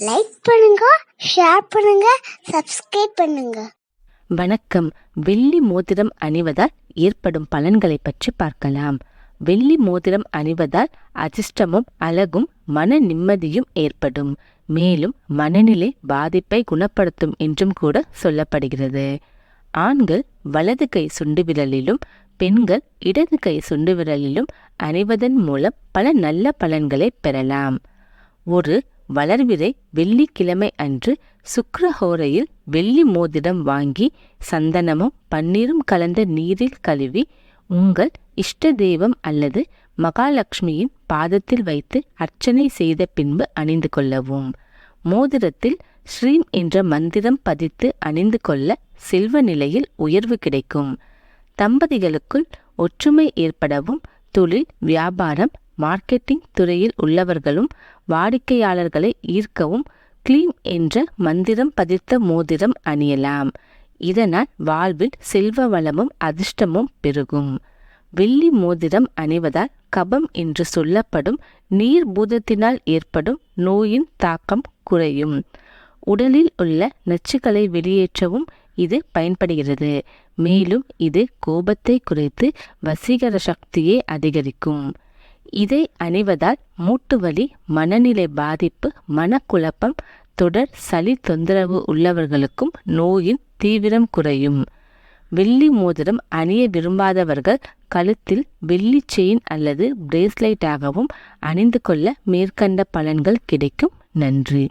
Like பண்ணுங்க share பண்ணுங்க subscribe பண்ணுங்க. வணக்கம். வெள்ளி மோதிரம் அணிவதால் ஏற்படும் பலன்களை பற்றி பார்க்கலாம். வெள்ளி மோதிரம் அணிவதால் அதிர்ஷ்டமும் அழகும் மன நிம்மதியும் ஏற்படும். மேலும் மனநிலை பாதிப்பை குணப்படுத்தும் என்றும் கூட சொல்லப்படுகிறது. ஆண்கள் வலது கை சுண்டு விரலிலும் பெண்கள் இடது கை சுண்டு விரலிலும் அணிவதன் மூலம் பல நல்ல பலன்களை பெறலாம். ஒரு வளர்விரை வெள்ளிக்கிழமை அன்று சுக்ரஹோரையில் வெள்ளி மோதிரம் வாங்கி சந்தனமும் பன்னீரும் கலந்த நீரில் கழுவி உங்கள் இஷ்ட தெய்வம் அல்லது மகாலட்சுமியின் பாதத்தில் வைத்து அர்ச்சனை செய்த பின்பு அணிந்து கொள்ளவும். மோதிரத்தில் ஸ்ரீம் என்ற மந்திரம் பதித்து அணிந்து கொள்ள செல்வ நிலையில் உயர்வு கிடைக்கும். தம்பதிகளுக்குள் ஒற்றுமை ஏற்படவும் தொழில் வியாபாரம் மார்க்கெட்டிங் துறையில் உள்ளவர்களும் வாடிக்கையாளர்களை ஈர்க்கவும் கிளீம் என்ற மந்திரம் பதித்த மோதிரம் அணியலாம். இதனால் வாழ்வில் செல்வ வளமும் அதிர்ஷ்டமும் பெருகும். வெள்ளி மோதிரம் அணிவதால் கபம் என்று சொல்லப்படும் நீர் பூதத்தினால் ஏற்படும் நோயின் தாக்கம் குறையும். உடலில் உள்ள நச்சுக்களை வெளியேற்றவும் இது பயன்படுகிறது. மேலும் இது கோபத்தை குறைத்து வசீகர சக்தியை அதிகரிக்கும். இதை அணிவதால் மூட்டு வலி மனநிலை பாதிப்பு மனக்குழப்பம் தொடர் சளி தொந்தரவு உள்ளவர்களுக்கும் நோயின் தீவிரம் குறையும். வெள்ளி மோதிரம் அணிய விரும்பாதவர்கள் கழுத்தில் வெள்ளி செயின் அல்லது பிரேஸ்லைட்டாகவும் அணிந்து கொள்ள மேற்கண்ட பலன்கள் கிடைக்கும். நன்றி.